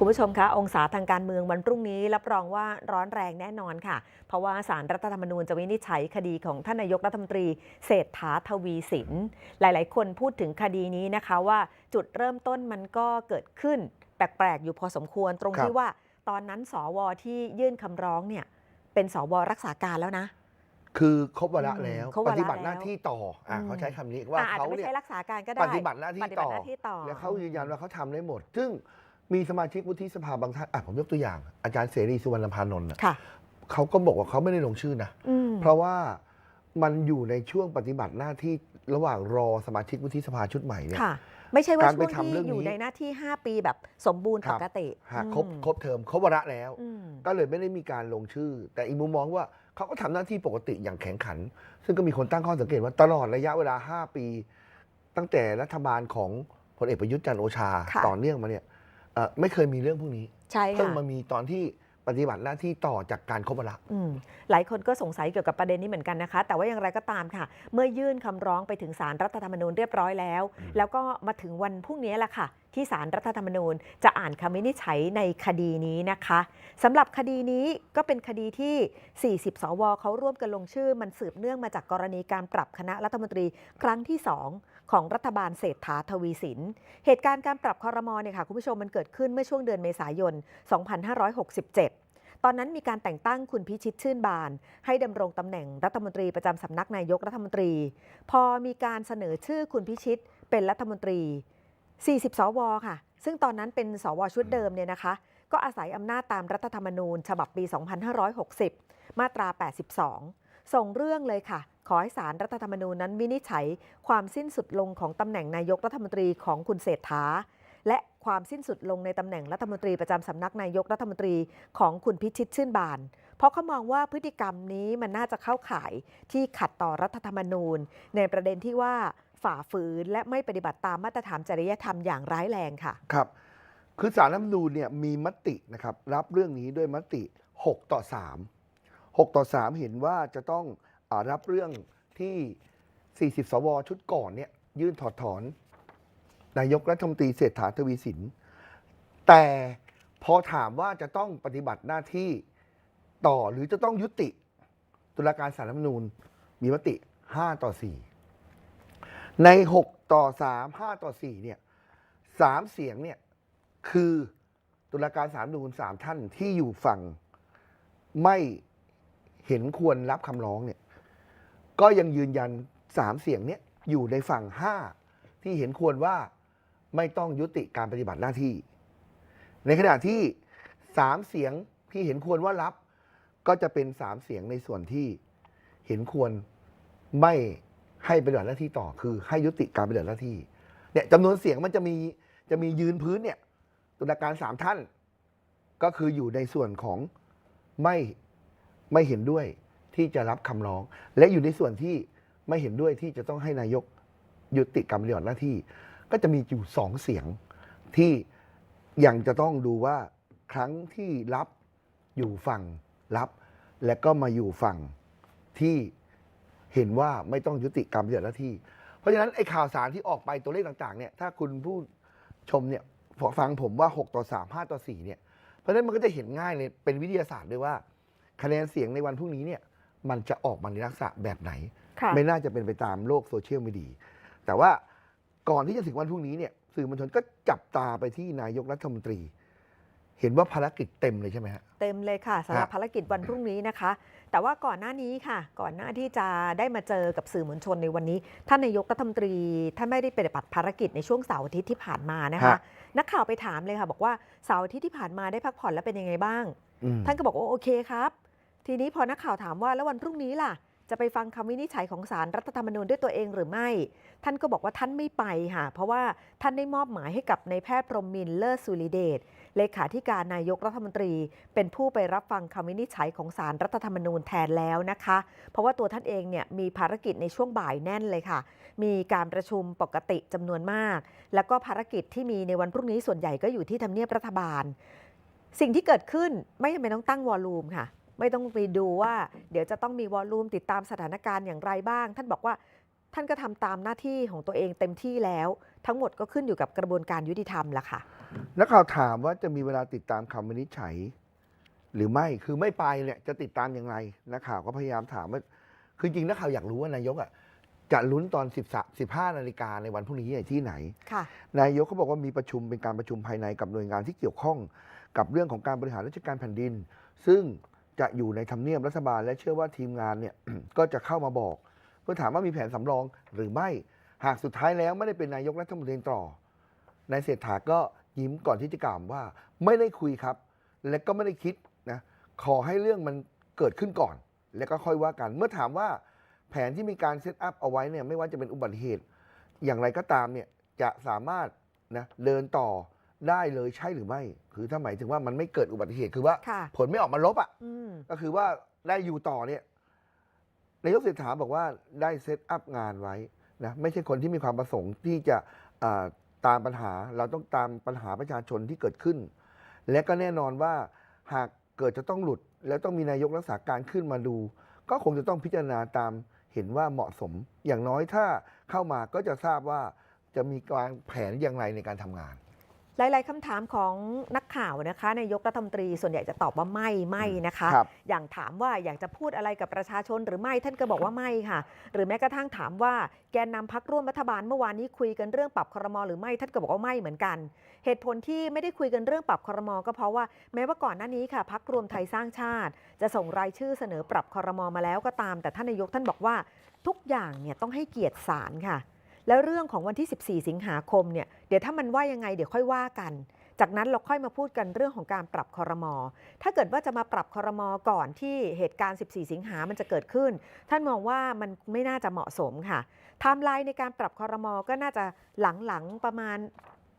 คุณผู้ชมคะ องศาทางการเมืองวันพรุ่งนี้ รับรองว่าร้อนแรงแน่นอนค่ะ เพราะว่าสารรัฐธรรมนูญจะวินิจฉัยคดีของท่านนายกรัฐมนตรีเศรษฐาทวีสิน หลาย ๆ คนพูดถึงคดีนี้นะคะว่าจุดเริ่มต้นมันก็เกิดขึ้น แปลก ๆ อยู่พอสมควรตรงครับที่ว่า ตอนนั้นสวที่ยื่นคำร้องเนี่ยเป็นสวรักษาการแล้วนะคือครบวาระอืมแล้วครบวาระปฏิบัติหน้าแล้วที่ต่ออะอืมเขาใช้คำนี้ว่าอะอาจเขาจะไม่เนี่ยใช่รักษาการก็ได้ปฏิบัติหน้าที่ปฏิบัต่ติอหน้าที่ต่อและเขายืนยันว่าเขาทำได้หมด ซึ่ง มีสมาชิกวุฒิสภาบางท่านอะผมยกตัวอย่าง อาจารย์เสรีสุวรรณพานนท์น่ะค่ะ เขาก็บอกว่าเขาไม่ได้ลงชื่อนะ อืม เพราะว่ามันอยู่ในช่วงปฏิบัติหน้าที่ระหว่างรอสมาชิกวุฒิสภาชุดใหม่เนี่ย ค่ะ ไม่ใช่ว่าการช่ไปวงทำเรื่ที่องนี้อยู่ในหน้าที่ 5 ปีแบบสมบูรณ์ครัปบ กติหากครบอืมครบเทอมครบวาระแล้ว อืม ก็เลยไม่ได้มีการลงชื่อ แต่อีกมุมมองว่าเขาก็ทำหน้าที่ปกติอย่างแข็งขัน ซึ่งก็มีคนตั้งข้อสังเกตว่าตลอดระยะเวลา 5 ปี ตั้งแต่รัฐบาลของพลเอกประยุทธ์จันทร์โอชา ค่ะ ต่อเนื่องมาเนี่ยเอ่อไม่เคยมีเรื่องพวกนี้ใช่เพิ่งค่ะมามีตอนที่ปฏิบัติหน้าที่ต่อจากการครบวาระ อืมหลายคนก็สงสัยเกี่ยวกับประเด็นนี้เหมือนกันนะคะ แต่ว่าอย่างไรก็ตามค่ะ เมื่อยื่นคำร้องไปถึงสารรัฐธรรมนูญเรียบร้อยแล้ว อืม แล้วก็มาถึงวันพรุ่งนี้แหละค่ะ ที่สารรัฐธรรมนูญจะอ่านคำวินิจฉัยในคดีนี้นะคะสำหรับคดีนี้ก็เป็นคดีที่ 40 สวเขาร่วมกันลงชื่อ มันสืบเนื่องมาจากกรณีการปรับคณะรัฐมนตรีครั้งที่2 ของรัฐบาลเศรษฐาทวีสิน เหตุการณ์การปรับคอรมอเนี่ยค่ะคุณผู้ชมมันเกิดขึ้นเมื่อช่วงเดือนเมษายน 2567ตอนนั้นมีการแต่งตั้งคุณพิชิตชื่นบาน ให้ดำรงตำแหน่งรัฐมนตรีประจำสำนักนายกรัฐมนตรี พอมีการเสนอชื่อคุณพิชิตเป็นรัฐมนตรี 40 สวค่ะ ซึ่งตอนนั้นเป็นสวชุดเดิมเนี่ยนะคะ ก็อาศัยอำนาจตามรัฐธรรมนูญ ฉบับปี 2560 มาตรา 82 ส่งเรื่องเลยค่ะ ขอให้สารรัฐธรรมนูญนั้นวินิจฉัย ความสิ้นสุดลงของตำแหน่งนายกรัฐมนตรีของคุณเศรษฐา และความสิ้นสุดลงในตำแหน่งรัฐมนตรีประจำสำนักนายกรัฐมนตรีของคุณพิชิตชื่นบาน เพราะเขามองว่าพฤติกรรมนี้มันน่าจะเข้าข่ายที่ขัดต่อรัฐธรรมนูญ ในประเด็นที่ว่าฝ่าฝืนและไม่ปฏิบัติตามมาตรฐานจริยธรรมอย่างร้ายแรงค่ะ ครับ คือสารรัฐธรรมนูญเนี่ยมีมตินะครับรับเรื่องนี้ด้วยมติ 6 ต่อ 3 6 ต่อ 3 เห็นว่าจะต้องอรับเรื่องที่ 40 สว ชุดก่อนเนี่ยยื่นถอดถอน นายกรัฐมนตรีเศรษฐาทวีสิน แต่พอถามว่าจะต้องปฏิบัติหน้าที่ต่อหรือจะต้องยุติ ตุลาการสารรัฐมนูญมีมติ 5 ต่อ 4 ใน 6 ต่อ 3 5 ต่อ 4 เนี่ยสามเสียงเนี่ยคือตุลาการสารรัฐมนูญสามท่านที่อยู่ฝั่งไม่ เห็นควรรับคำร้องเนี่ยก็ยังยืนยันสามเสียงเนี่ยอยู่ในฝั่งห้าที่เห็นควรว่าไม่ต้องยุติการปฏิบัติหน้าที่ ในขณะที่สามเสียงที่เห็นควรว่ารับ ก็จะเป็นสามเสียงในส่วนที่เห็นควรไม่ให้ปฏิบัติหน้าที่ต่อคือให้ยุติการปฏิบัติหน้าที่เนี่ยจำนวนเสียงมันจะมีจะมียืนพื้นเนี่ยตุลาการสามท่าน ก็คืออยู่ในส่วนของไม่ ไม่เห็นด้วยที่จะรับคำร้อง และอยู่ในส่วนที่ไม่เห็นด้วยที่จะต้องให้นายกยุติการปฏิบัติหน้าที่ ก็จะมีอยู่สองเสียงที่ยังจะต้องดูว่าครั้งที่รับอยู่ฝั่งรับ และก็มาอยู่ฝั่งที่เห็นว่าไม่ต้องยุติการปฏิบัติหน้าที่ เพราะฉะนั้นไอ้ข่าวสารที่ออกไปตัวเลขต่างๆเนี่ยถ้าคุณผู้ชมเนี่ยฟังผมว่า 6 ต่อ 3 5 ต่อ 4 เนี่ย เพราะฉะนั้นมันก็จะเห็นง่ายเลยเป็นวิทยาศาสตร์ด้วยว่า คะแนนเสียงในวันพรุ่งนี้เนี่ยมันจะออกมาในลักษณะแบบไหน ค่ะไม่น่าจะเป็นไปตามโลกโซเชียลมีเดียแต่ว่าก่อนที่จะถึงวันพรุ่งนี้เนี่ยสื่อมวลชนก็จับตาไปที่นายกรัฐมนตรี เห็นว่าภารกิจเต็มเลยใช่ไหมฮะ เต็มเลยค่ะสำหรับฮะภารกิจวันพรุ่งนี้นะคะ แต่ว่าก่อนหน้านี้ค่ะ ก่อนหน้าที่จะได้มาเจอกับสื่อมวลชนในวันนี้ ท่านนายกรัฐมนตรีท่านไม่ได้ปฏิบัติภารกิจในช่วงเสาร์อาทิตย์ที่ผ่านมานะคะ ฮะ นักข่าวไปถามเลยค่ะ บอกว่าเสาร์อาทิตย์ที่ผ่านมาได้พักผ่อนแล้วเป็นยังไงบ้าง อืมท่านก็บอกว่าโอเคครับ ทีนี้พอนักข่าวถามว่าแล้ววันพรุ่งนี้ล่ะ จะไปฟังคำวินิจฉัยของศาลรัฐธรรมนูญด้วยตัวเองหรือไม่ ท่านก็บอกว่าท่านไม่ไปค่ะ เพราะว่าท่านได้มอบหมายให้กับนายแพทย์พรหมมินเลิศสุริเดชเลขาธิการนายกรัฐมนตรี เป็นผู้ไปรับฟังคำวินิจฉัยของศาลรัฐธรรมนูญแทนแล้วนะคะ เพราะว่าตัวท่านเองเนี่ยมีภารกิจในช่วงบ่ายแน่นเลยค่ะ มีการประชุมปกติจำนวนมาก แล้วก็ภารกิจที่มีในวันพรุ่งนี้ส่วนใหญ่ก็อยู่ที่ทำเนียบรัฐบาล สิ่งที่เกิดขึ้นไม่จำเป็นต้องตั้งวอลลุ่มค่ะ ไม่ต้องไปดูว่า เดี๋ยวจะต้องมีวอลลุ่มติดตามสถานการณ์อย่างไรบ้าง ท่านบอกว่าท่านก็ทำตามหน้าที่ของตัวเองเต็มที่แล้ว ทั้งหมดก็ขึ้นอยู่กับกระบวนการยุติธรรมละค่ะนักข่าวถามว่าจะมีเวลาติดตามคำวินิจฉัย หรือไม่คือไม่ไปเนี่ยจะติดตามอย่างไรนักข่าวก็พยายามถามว่าคือจริงนักข่าวอยากรู้ว่านายกอะจะลุ้นตอน10 15นาฬิกาในวันพรุ่งนี้ที่ไหนค่ะนายกเขาบอกว่ามีประชุมเป็นการประชุมภายในกับหน่วยงานที่เกี่ยวข้อง กับเรื่องของการบริหารราชการแผ่นดิน ซึ่ง จะอยู่ในทำเนียบรัฐบาล และเชื่อว่าทีมงานเนี่ย ก็จะเข้ามาบอก เพื่อถามว่ามีแผนสำรองหรือไม่ หากสุดท้ายแล้วไม่ได้เป็นนายกรัฐมนตรีต่อนายเศรษฐาก็ยิ้มก่อนที่จะกล่าวว่า ไม่ได้คุยครับ และก็ไม่ได้คิดนะขอให้เรื่องมันเกิดขึ้นก่อน แล้วก็ค่อยว่ากัน เมื่อถามว่าแผนที่มีการเซตอัพเอาไว้เนี่ยไม่ว่าจะเป็นอุบัติเหตุ อย่างไรก็ตามเนี่ยจะสามารถนะเดินต่อ ได้เลยใช่หรือไม่ คือถ้าหมายถึงว่ามันไม่เกิดอุบัติเหตุคือว่า ค่ะ ผลไม่ออกมาลบอะ อืม ก็คือว่าได้อยู่ต่อเนี่ยนายกเศรษฐาบอกว่าได้เซตอัพงานไว้นะไม่ใช่คนที่มีความประสงค์ที่จะอ่าตามปัญหาเราต้องตามปัญหาประชาชนที่เกิดขึ้น และก็แน่นอนว่าหากเกิดจะต้องหลุด แล้วต้องมีนายกรักษาการขึ้นมาดู ก็คงจะต้องพิจารณาตามเห็นว่าเหมาะสม อย่างน้อยถ้าเข้ามาก็จะทราบว่าจะมีการแผนอย่างไรในการทำงาน หลาย ๆคำถามของนักข่าวนะคะนายกรัฐมนตรีส่วนใหญ่จะตอบว่าไม่ไม่นะคะครับอย่างถามว่าอยากจะพูดอะไรกับประชาชนหรือไม่ท่านก็บอกว่าไม่ค่ะ หรือแม้กระทั่งถามว่าแกนนำพักร่วมรัฐบาลเมื่อวานนี้คุยกันเรื่องปรับครมหรือไม่ท่านก็บอกว่าไม่เหมือนกัน เหตุผลที่ไม่ได้คุยกันเรื่องปรับครมก็เพราะว่าแม้ว่าก่อนหน้านี้ค่ะพักรวมไทยสร้างชาติ จะส่งรายชื่อเสนอปรับครมมาแล้วก็ตาม แต่ท่านนายกท่านบอกว่าทุกอย่างเนี่ยต้องให้เกียรติศาลค่ะ แล้วเรื่องของวันที่ 14 สิงหาคมเนี่ยเดี๋ยวถ้ามันว่ายังไงเดี๋ยวค่อยว่ากัน จากนั้นเราค่อยมาพูดกันเรื่องของการปรับคอรมอ ถ้าเกิดว่าจะมาปรับคอรมอก่อนที่เหตุการณ์ 14 สิงหามันจะเกิดขึ้น ท่านมองว่ามันไม่น่าจะเหมาะสมค่ะไทม์ไลน์ในการปรับคอรมอก็น่าจะหลังๆประมาณ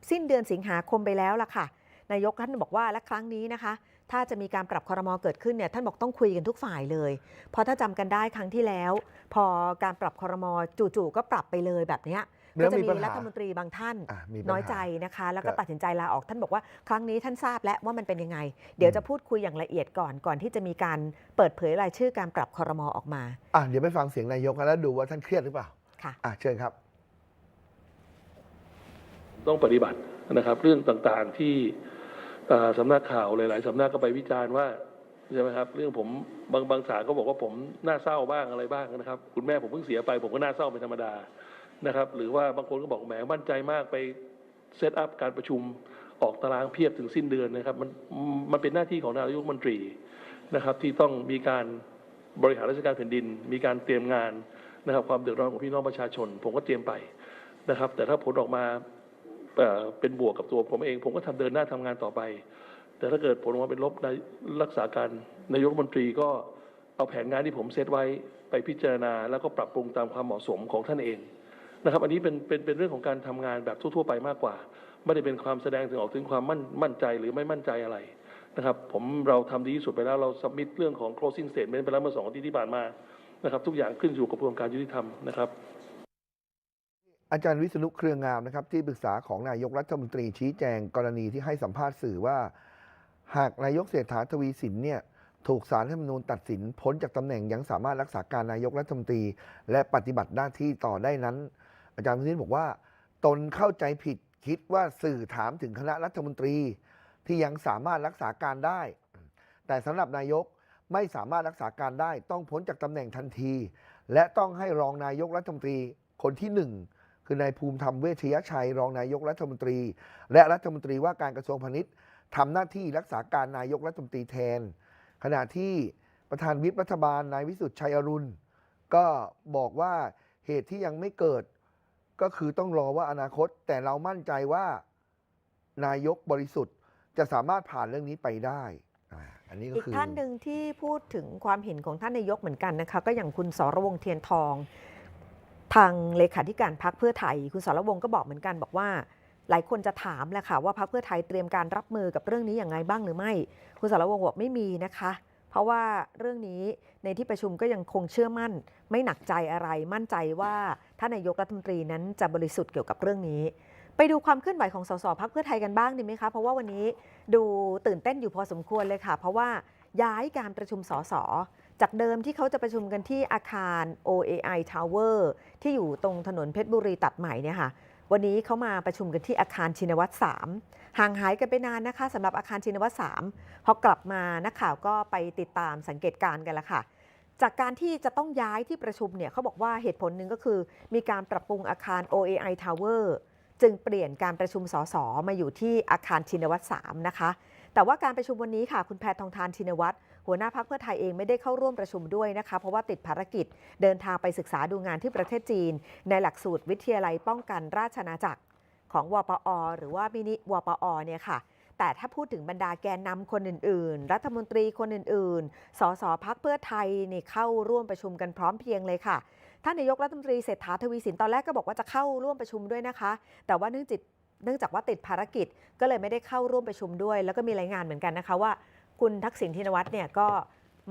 สิ้นเดือนสิงหาคมไปแล้วล่ะค่ะนายกท่านบอกว่าและครั้งนี้นะคะ ถ้าจะมีการปรับคอรมอเกิดขึ้นเนี่ยท่านบอกต้องคุยกันทุกฝ่ายเลย เพราะถ้าจำกันได้ครั้งที่แล้ว พอการปรับคอรมอจู่ๆก็ปรับไปเลยแบบเนี้ยแล้ก็วจะมีมีปัญหารัฐมนตรีบางท่านอะมีปัญหาน้อยใจนะคะ แล้วก็ครับตัดสินใจลาออกท่านบอกว่าครั้งนี้ท่านทราบแล้วว่ามันเป็นยังไง เดี๋ยวจะพูดคุยอย่างละเอียดก่อนก่อนที่จะมีการเปิดเผยรายชื่อการปรับคอรมอออกมาอะเดี๋ยวไปฟังเสียงนายกกันแล้วดูว่าท่านเครียดหรือเปล่าค่ะอะเชิญครับ ต้องปฏิบัตินะครับ เรื่องต่างๆที่เอ่อ สำนักข่าวหลายๆสำนักก็ไปวิจารณ์ว่าใช่ไหมครับ เรื่องผมบางบางสารก็บอกว่าผมน่าเศร้าบ้างอะไรบ้างนะครับ คุณแม่ผมเพิ่งเสียไป ผมก็น่าเศร้าเป็นธรรมดานะครับ หรือว่าบางคนก็บอกแหมมั่นใจมากไปเซตอัพการประชุมออกตารางเพียบถึงสิ้นเดือนนะครับ มันมันเป็นหน้าที่ของนายกรัฐมนตรีนะครับ ที่ต้องมีการบริหารราชการแผ่นดิน มีการเตรียมงานนะครับ ความเดือดร้อนของพี่น้องประชาชน ผมก็เตรียมไปนะครับ แต่ถ้าผลออกมา เอ่เป็นบวกกับตัวผมเอง ผมก็ทำเดินหน้าทำงานต่อไป แต่ถ้าเกิดผลออกมาเป็นลบในรักษาการนายกรัฐมนตรีก็เอาแผนงานที่ผมเซตไว้ไปพิจารณา แล้วก็ปรับปรุงตามความเหมาะสมของท่านเองนะครับ อันนี้เป็นเป็นเป็นเรื่องของการทำงานแบบทั่ว ๆ ไปมากกว่า ไม่ได้เป็นความแสดงถึงออกถึงความมั่นมั่นใจหรือไม่มั่นใจอะไรนะครับ ผมเราทำดีที่สุดไปแล้วเราสัมมิตเรื่องของ closing statement ไปแล้วเมื่อสองอาทิตย์ที่ผ่านมานะครับ ทุกอย่างขึ้นอยู่กับกระบวนการยุติธรรมนะครับ อาจารย์วิษณุเครืองามนะครับที่ปรึกษาของนายกรัฐมนตรีชี้แจงกรณีที่ให้สัมภาษณ์สื่อว่า หากนายกเศรษฐาทวีสินเนี่ยถูกสารรัฐธรรมนูญตัดสินพ้นจากตำแหน่งยังสามารถรักษาการนายกรัฐมนตรี และปฏิบัติหน้าที่ต่อได้นั้น อาจารย์วิษณุบอกว่า ตนเข้าใจผิดคิดว่าสื่อถามถึงคณะรัฐมนตรี ที่ยังสามารถรักษาการได้ แต่สำหรับนายกไม่สามารถรักษาการได้ต้องพ้นจากตำแหน่งทันที และต้องให้รองนายกรัฐมนตรีคนที่หนึ่ง คือนายภูมิธรรมเวชยชัย รองนายกรัฐมนตรี และรัฐมนตรีว่าการกระทรวงพาณิชย์ทำหน้าที่รักษาการนายกรัฐมนตรีแทน ขณะที่ประธานวิปรัฐบาลนายวิสุทธิ์ชัยอรุณ ก็บอกว่าเหตุที่ยังไม่เกิด ก็คือต้องรอว่าอนาคต แต่เรามั่นใจว่านายกบริสุทธิ์จะสามารถผ่านเรื่องนี้ไปได้อันนี้ก็อีกท่านหนึ่งที่พูดถึงความเห็นของท่านนายกเหมือนกันนะคะ ก็อย่างคุณสรวงเทียนทอง ทางเลขาธิการพักเพื่อไทย คุณสรวงศ์ก็บอกเหมือนกันบอกว่า หลายคนจะถามแหละค่ะว่าพักเพื่อไทยเตรียมการรับมือกับเรื่องนี้อย่างไรบ้างหรือไม่ คุณสรวงศ์บอกไม่มีนะคะ เพราะว่าเรื่องนี้ในที่ประชุมก็ยังคงเชื่อมั่น ไม่หนักใจอะไรมั่นใจว่าท่านนายกรัฐมนตรีนั้นจะบริสุทธิ์เกี่ยวกับเรื่องนี้ ไปดูความเคลื่อนไหวของสสพักเพื่อไทยกันบ้างดีไหมคะเพราะว่าวันนี้ดูตื่นเต้นอยู่พอสมควรเลยค่ะ เพราะว่า ย้ายการประชุมสสจากเดิมที่เขาจะประชุมกันที่อาคาร OAI Tower ที่อยู่ตรงถนนเพชรบุรีตัดใหม่เนี่ยค่ะวันนี้เขามาประชุมกันที่อาคารชินวัตร3ห่างหายกันไปนานนะคะสำหรับอาคารชินวัตร3พอกลับมานักข่าวก็ไปติดตามสังเกตการณ์กันละค่ะ จากการที่จะต้องย้ายที่ประชุมเนี่ยเขาบอกว่าเหตุผลหนึ่งก็คือ มีการปรับปรุงอาคาร OAI Tower จึงเปลี่ยนการประชุมสสมาอยู่ที่อาคารชินวัตร3นะคะ แต่ว่าการประชุมวันนี้ค่ะคุณแพทองทานชินวัตรหัวหน้าพักเพื่อไทยเองไม่ได้เข้าร่วมประชุมด้วยนะคะ เพราะว่าติดภารกิจเดินทางไปศึกษาดูงานที่ประเทศจีน ในหลักสูตรวิทยาลัยป้องกันราชอาจักรของวปอ หรือว่ามินิวปอเนี่ยค่ะแต่ถ้าพูดถึงบรรดาแกนนำคนอื่น ๆ รัฐมนตรีคนอื่น ๆ สสพักเพื่อไทยนี่เข้าร่วมประชุมกันพร้อมเพียงเลยค่ะ ท่านนายกรัฐมนตรีเศรษฐาทวีสินตอนแรกก็บอกว่าจะเข้าร่วมประชุมด้วยนะคะ แต่ว่าเนื่องจาก เนื่องจากว่าติดภารกิจก็เลยไม่ได้เข้าร่วมประชุมด้วย แล้วก็มีรายงานเหมือนกันนะคะว่า คุณทักษิณชินวัตรเนี่ยก็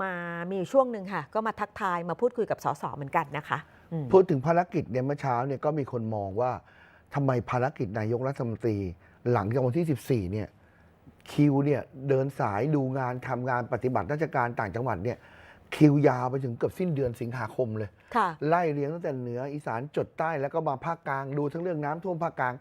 มามีอยู่ช่วงหนึ่งค่ะ ก็มาทักทายมาพูดคุยกับสสเหมือนกันนะคะอืมพูดถึงภารกิจเนี่ยเมื่อเช้าเนี่ยก็มีคนมองว่าทำไมภารกิจนายกรัฐมนตรี หลังจากวันที่ 14 เนี่ยคิวเนี่ยเดินสายดูงานทำงานปฏิบัติราชการต่างจังหวัดเนี่ยคิวยาวไปถึงเกือบสิ้นเดือนสิงหาคมเลย ค่ะ ไล่เรียงตั้งแต่เหนืออีสานจดใต้แล้วก็มาภาคกลางดูทั้งเรื่องน้ำท่วมภาคกลาง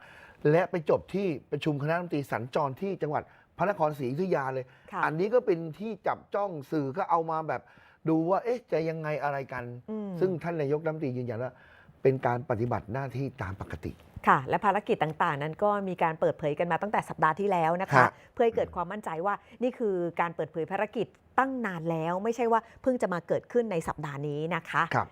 และไปจบที่ประชุมคณะรัฐมนตรีสัญจรที่จังหวัดพระนครศรีอยุธยาเลย ค่ะอันนี้ก็เป็นที่จับจ้องสื่อก็เอามาแบบ ดูว่าเอ๊ะจะยังไงอะไรกัน อืมซึ่งท่านนายกรัฐมนตรียืนยันว่า เป็นการปฏิบัติหน้าที่ตามปกติ ค่ะ และภารกิจต่างๆ นั้นก็มีการเปิดเผยกันมาตั้งแต่สัปดาห์ที่แล้วนะคะ ฮะ เพื่อให้เกิดความมั่นใจว่านี่คือการเปิดเผยภารกิจตั้งนานแล้ว ไม่ใช่ว่าเพิ่งจะมาเกิดขึ้นในสัปดาห์นี้นะคะ ครับ